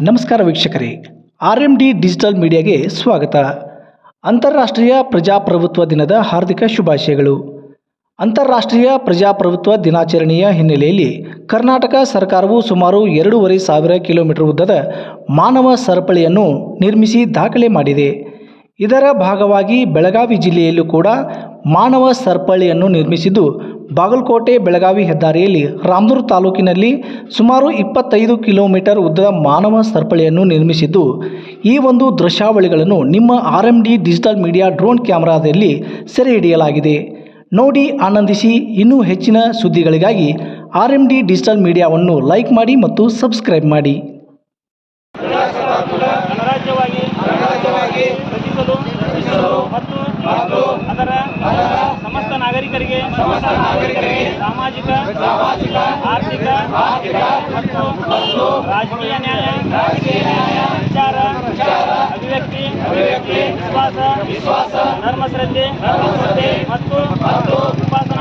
ನಮಸ್ಕಾರ ವೀಕ್ಷಕರೇ R M D digital ಮೀಡಿಯಾಗೆ ಸ್ವಾಗತ. ಅಂತಾರಾಷ್ಟ್ರೀಯ ಪ್ರಜಾಪ್ರಭುತ್ವ ದಿನದ ಹಾರ್ದಿಕ ಶುಭಾಶಯಗಳು. ಅಂತಾರಾಷ್ಟ್ರೀಯ ಪ್ರಜಾಪ್ರಭುತ್ವ ದಿನಾಚರಣೆಯ ಹಿನ್ನೆಲೆಯಲ್ಲಿ ಕರ್ನಾಟಕ ಸರ್ಕಾರವು ಸುಮಾರು ಎರಡೂವರೆ ಸಾವಿರ ಕಿಲೋಮೀಟರ್ ಉದ್ದದ ಮಾನವ ಸರಪಳಿಯನ್ನು ನಿರ್ಮಿಸಿ ದಾಖಲೆ ಮಾಡಿದೆ. ಇದರ ಭಾಗವಾಗಿ ಬೆಳಗಾವಿ ಜಿಲ್ಲೆಯಲ್ಲೂ ಕೂಡ ಮಾನವ ಸರಪಳಿಯನ್ನು ನಿರ್ಮಿಸಿದ್ದು ಬಾಗಲಕೋಟೆ ಬೆಳಗಾವಿ ಹೆದ್ದಾರಿಯಲ್ಲಿ ರಾಮದುರ್ ತಾಲೂಕಿನಲ್ಲಿ ಸುಮಾರು ಇಪ್ಪತ್ತೈದು ಕಿಲೋಮೀಟರ್ ಉದ್ದದ ಮಾನವ ಸರಪಳಿಯನ್ನು ನಿರ್ಮಿಸಿದ್ದು ಈ ಒಂದು ದೃಶ್ಯಾವಳಿಗಳನ್ನು ನಿಮ್ಮ R M D digital media drone ಕ್ಯಾಮೆರಾದಲ್ಲಿ ಸೆರೆ ಹಿಡಿಯಲಾಗಿದೆ. ನೋಡಿ, ಆನಂದಿಸಿ, ಇನ್ನೂ ಹೆಚ್ಚಿನ ಸುದ್ದಿಗಳಿಗಾಗಿ ಆರ್ ಎಂ ಡಿ ಡಿಜಿಟಲ್ ಮೀಡಿಯಾವನ್ನು ಲೈಕ್ ಮಾಡಿ ಮತ್ತು ಸಬ್ಸ್ಕ್ರೈಬ್ ಮಾಡಿ. ರಚಿಸಲು ಮತ್ತು ಅದರ ಸಮಸ್ತ ನಾಗರಿಕರಿಗೆ ಸಾಮಾಜಿಕ, ಆರ್ಥಿಕ ಮತ್ತು ರಾಜಕೀಯ ನ್ಯಾಯ, ವಿಚಾರ, ಅಭಿವ್ಯಕ್ತಿ, ವಿಶ್ವಾಸ, ಧರ್ಮಶ್ರದ್ಧೆ ಮತ್ತು ಉಪಾಸನಾ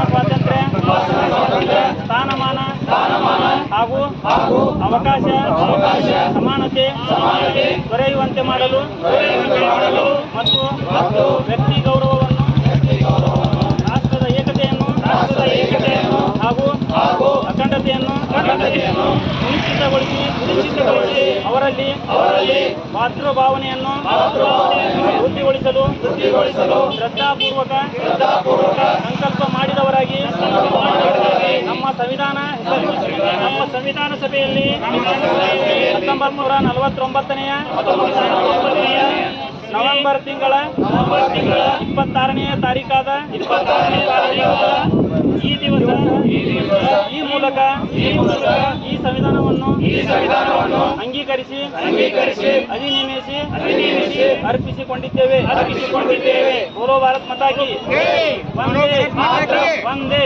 ಹಾಗೂ ಅವಕಾಶ ಸಮಾನತೆ ದೊರೆಯುವಂತೆ ಮಾಡಲು ಮತ್ತು ವ್ಯಕ್ತಿ ಅಖಂಡತೆಯನ್ನು ಸುನಿಶ್ಚಿತಗೊಳಿಸಿ ಅವರಲ್ಲಿ ಮಾತೃಭಾವನೆಯನ್ನು ವೃದ್ಧಿಗೊಳಿಸಲು ಶ್ರದ್ಧಾಪೂರ್ವಕ ಸಂಕಲ್ಪ ಮಾಡಿದವರಾಗಿ ನಮ್ಮ ಸಂವಿಧಾನ ನಮ್ಮ ಸಂವಿಧಾನ ಸಭೆಯಲ್ಲಿ ಹತ್ತೊಂಬತ್ ನೂರ ನಲವತ್ತೊಂಬತ್ತನೆಯ ನವೆಂಬರ್ ತಿಂಗಳ ಇಪ್ಪತ್ತಾರನೆಯ ತಾರೀಕಾದ ಈ ದಿವಸ ಈ ಮೂಲಕ ಈ ಸಂವಿಧಾನವನ್ನು ಅಂಗೀಕರಿಸಿ ಅಂಗೀಕರಿಸಿ ಅಧಿನಿಯಮಿಸಿ ಅಧಿನಿಯಮಿಸಿ ಅರ್ಪಿಸಿಕೊಂಡಿದ್ದೇವೆ. ಅರ್ಪಿಸಿಕೊಂಡಿದ್ದೇವೆ. ಪೂರ್ವ ಭಾರತ್ ಮತಾಕಿ. ವಂದೇ ವಂದೇ